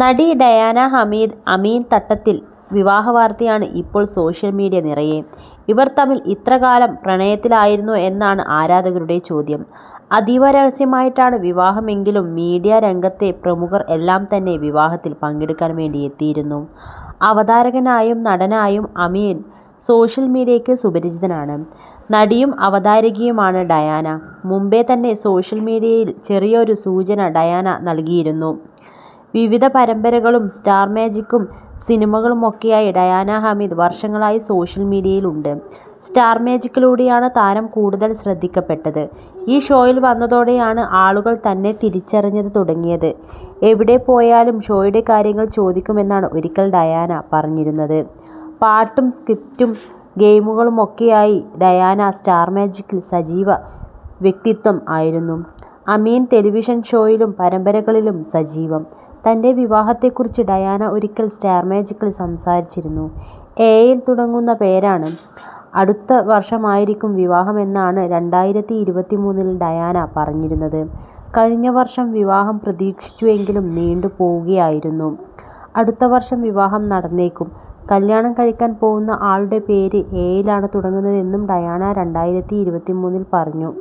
നടി ഡയാന ഹമീദ്, അമീൻ തട്ടത്തിൽ വിവാഹ വാർത്തയാണ് ഇപ്പോൾ സോഷ്യൽ മീഡിയ നിറയെ. ഇവർ തമ്മിൽ ഇത്രകാലം പ്രണയത്തിലായിരുന്നു എന്നാണ് ആരാധകരുടെ ചോദ്യം. അതീവ രഹസ്യമായിട്ടാണ് വിവാഹമെങ്കിലും മീഡിയ രംഗത്തെ പ്രമുഖർ എല്ലാം തന്നെ വിവാഹത്തിൽ പങ്കെടുക്കാൻ വേണ്ടി എത്തിയിരുന്നു. അവതാരകനായും നടനായും അമീൻ സോഷ്യൽ മീഡിയയ്ക്ക് സുപരിചിതനാണ്. നടിയും അവതാരകയുമാണ് ഡയാന. മുമ്പേ തന്നെ സോഷ്യൽ മീഡിയയിൽ ചെറിയൊരു സൂചന ഡയാന നൽകിയിരുന്നു. വിവിധ പരമ്പരകളും സ്റ്റാർ മാജിക്കും സിനിമകളുമൊക്കെയായി ഡയാന ഹമീദ് വർഷങ്ങളായി സോഷ്യൽ മീഡിയയിലുണ്ട്. സ്റ്റാർ മാജിക്കിലൂടെയാണ് താരം കൂടുതൽ ശ്രദ്ധിക്കപ്പെട്ടത്. ഈ ഷോയിൽ വന്നതോടെയാണ് ആളുകൾ തന്നെ തിരിച്ചറിഞ്ഞത് തുടങ്ങിയത്. എവിടെ പോയാലും ഷോയുടെ കാര്യങ്ങൾ ചോദിക്കുമെന്നാണ് ഒരിക്കൽ ഡയാന പറഞ്ഞിരുന്നത്. പാട്ടും സ്ക്രിപ്റ്റും ഗെയിമുകളുമൊക്കെയായി ഡയാന സ്റ്റാർ മാജിക്കിൽ സജീവ വ്യക്തിത്വം ആയിരുന്നു. അമീൻ ടെലിവിഷൻ ഷോയിലും പരമ്പരകളിലും സജീവം. തന്റെ വിവാഹത്തെക്കുറിച്ച് ഡയാന ഒരിക്കൽ സ്റ്റാർ മാജിക്കിൽ സംസാരിച്ചിരുന്നു. എയിൽ തുടങ്ങുന്ന പേരാണ്. അടുത്ത വർഷമായിരിക്കും വിവാഹമെന്നാണ് രണ്ടായിരത്തി ഇരുപത്തി മൂന്നിൽ ഡയാന പറഞ്ഞിരുന്നത്. കഴിഞ്ഞ വർഷം വിവാഹം പ്രതീക്ഷിച്ചുവെങ്കിലും നീണ്ടു പോവുകയായിരുന്നു. അടുത്ത വർഷം വിവാഹം നടന്നേക്കും. കല്യാണം കഴിക്കാൻ പോകുന്ന ആളുടെ പേര് എയിലാണ് തുടങ്ങുന്നതെന്നും ഡയാന രണ്ടായിരത്തി ഇരുപത്തി മൂന്നിൽ പറഞ്ഞു.